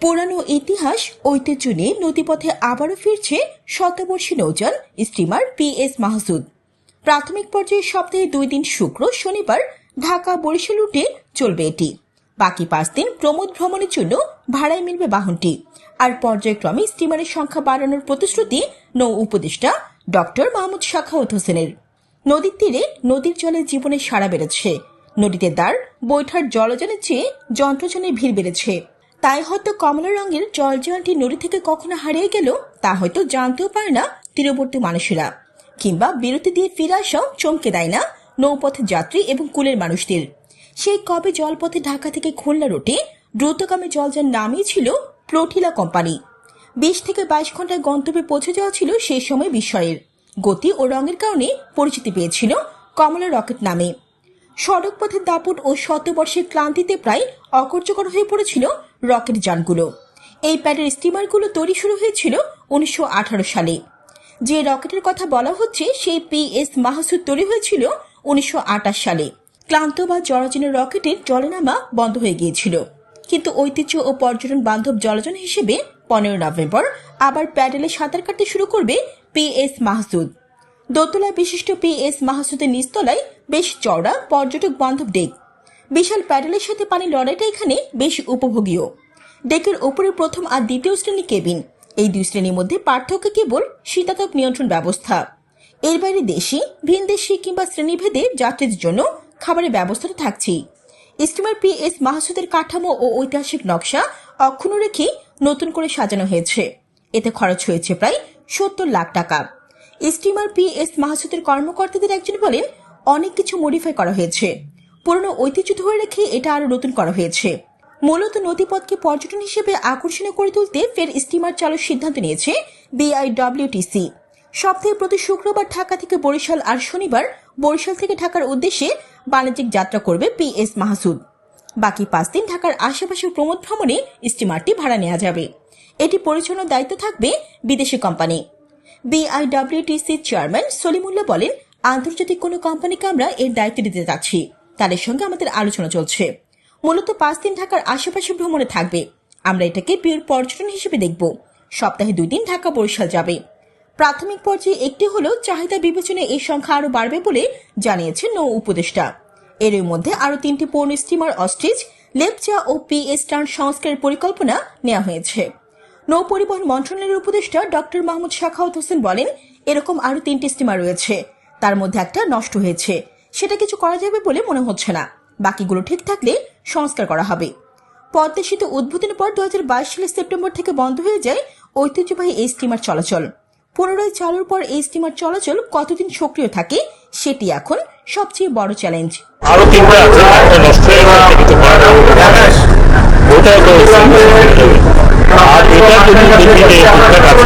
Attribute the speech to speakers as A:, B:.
A: পুরানো ইতিহাস ঐতিহ্য নিয়ে নদীপথে আবারও ফিরছে শতবর্ষী নৌযান স্টিমার পি এস মাহসুদ। প্রাথমিক পর্যায়ে সপ্তাহে দুই দিন শুক্র, শনিবার ঢাকা বরিশাল রুটে চলবে এটি। বাকি পাঁচ দিন প্রমোদ ভ্রমণের জন্য ভাড়ায় মিলবে বাহনটি। আর পর্যায়ক্রমে স্টিমারের সংখ্যা বাড়ানোর প্রতিশ্রুতি নৌ উপদেষ্টা ডক্টর মাহমুদ শাখাউত হোসেনের। নদীর তীরে নদীর জলে জীবনের সাড়া বেড়েছে। নদীতে দ্বার বৈঠার জলযানের চেয়ে যন্ত্রযানের ভিড় বেড়েছে। তাই হয়তো কমলা রঙের জলযানটি নদী থেকে কখনো হারিয়ে গেল তা হয়তো জানতেও পারে না তীরবর্তী মানুষেরা। কিংবা বিরতি দিয়ে ফিরে আসাও চমকে দেয় না নৌপথের যাত্রী এবং কুলের মানুষদের। সেই কবে জলপথে ঢাকা থেকে খুলনা রুটে দ্রুতগামী জলযান ছিল প্লোটিলা কোম্পানি। বিশ থেকে বাইশ ঘন্টায় গন্তব্যে পৌঁছে যাওয়া ছিল সেই সময় বিষয়ের গতি ও রঙের কারণে পরিচিতি পেয়েছিল কমলা রকেট নামে। সড়ক পথের দাপট ও শতবর্ষের ক্লান্তিতে প্রায় অকর্যকর হয়ে পড়েছিল রকেট যানগুলো। এই প্যাডের স্টিমারগুলো তৈরি শুরু হয়েছিল উনিশশো সালে। যে রকেটের কথা বলা হচ্ছে, সেই পিএস মাহসুদ তৈরি হয়েছিল উনিশশো আটাশ সালে। ক্লান্ত বা জরাজীর্ণ রকেটের জলনামা বন্ধ হয়ে গিয়েছিল। কিন্তু ঐতিহ্য ও পর্যটন বান্ধব জলযান হিসেবে পনেরো নভেম্বর আবার প্যাডেলে সাঁতার কাটতে শুরু করবে পিএস মাহসুদ দোতলা বিশিষ্ট পিএস মাহসুদের নিচতলায় বেশ চওড়া পর্যটক বান্ধব ডেক। বিশাল প্যাডেলের সাথে পানি লড়াইটা এখানে বেশ উপভোগীয়। ডেকের উপরে প্রথম আর দ্বিতীয় শ্রেণি কেবিন। এই দুই শ্রেণির মধ্যে পার্থক্য কেবল শীতাতপ নিয়ন্ত্রণ ব্যবস্থা। এর বাইরে দেশি ভিনদেশি কিংবা শ্রেণীভেদে যাত্রীদের জন্য খাবারের ব্যবস্থাটা থাকছেই। স্টিমার পিএস মাহসুদের কাঠামো ও ঐতিহাসিক নকশা অক্ষুণ্ণ রেখে নতুন করে সাজানো হয়েছে। এতে খরচ হয়েছে প্রায় সত্তর লাখ টাকা। স্টিমার পিএস মাহসুদের কর্মকর্তাদের একজন বলেন, অনেক কিছু মডিফাই করা হয়েছে। পুরনো ঐতিহ্য ধরে রেখে এটা আরও নতুন করা হয়েছে। মূলত নদীপথকে পর্যটন হিসেবে আকর্ষণীয় করে তুলতে ফের স্টিমার চালুর সিদ্ধান্ত নিয়েছে বিআইডব্লিউটিসি সপ্তাহে প্রতি শুক্রবার ঢাকা থেকে বরিশাল আর শনিবার বরিশাল থেকে ঢাকার উদ্দেশ্যে বাণিজ্যিক যাত্রা করবে পিএস মাহসুদ। বাকি পাঁচ দিন ঢাকার আশেপাশের প্রমোদ ভ্রমণে স্টিমারটি ভাড়া নেওয়া যাবে। এটি পরিচালনার দায়িত্ব থাকবে বিদেশি কোম্পানি। বিআইডব্লিউটিসির চেয়ারম্যান সলিমুল্লাহ বলেন, আন্তর্জাতিক কোনো কোম্পানিকে আমরা এর দায়িত্ব দিতে যাচ্ছি তাদের সঙ্গে আমাদের আলোচনা চলছে। মূলত পাঁচ দিন ঢাকার আশেপাশে ভ্রমণে থাকবে। আমরা এটাকে পিওর পর্যটন হিসেবে দেখব। সপ্তাহে দুই দিন ঢাকা বরিশাল যাবে। প্রাথমিক পর্যায়ে একটি হলেও চাহিদা বিবেচনায় এই সংখ্যা আরও বাড়বে বলে জানিয়েছেন নৌ উপদেষ্টা। এর মধ্যে আরও তিনটি পৌর স্টিমার অস্ট্রিচ, লেপচা ও পিএস টার্ন সংস্কারের পরিকল্পনা নেওয়া হয়েছে। নৌ পরিবহন মন্ত্রণালয়ের উপদেষ্টা ডক্টর মাহমুদ শাখাউত হোসেন বলেন এরকম আরও তিনটি স্টিমার রয়েছে। তার মধ্যে একটা নষ্ট হয়েছে। সেটা কিছু করা যাবে বলে মনে হচ্ছে না। বাকিগুলো ঠিক থাকলে সংস্কার করা হবে। পদ্মা সেতু উদ্বোধনের পর দু হাজার বাইশ সালের সেপ্টেম্বর থেকে বন্ধ হয়ে যায় ঐতিহ্যবাহী এই স্টিমার চলাচল। পুনরায় চালুর পর এই স্টিমার চলাচল কতদিন সক্রিয় থাকে সেটি এখন সবচেয়ে বড় চ্যালেঞ্জ।
B: আরও তিনটা আছে নষ্ট হয়ে पुस्तक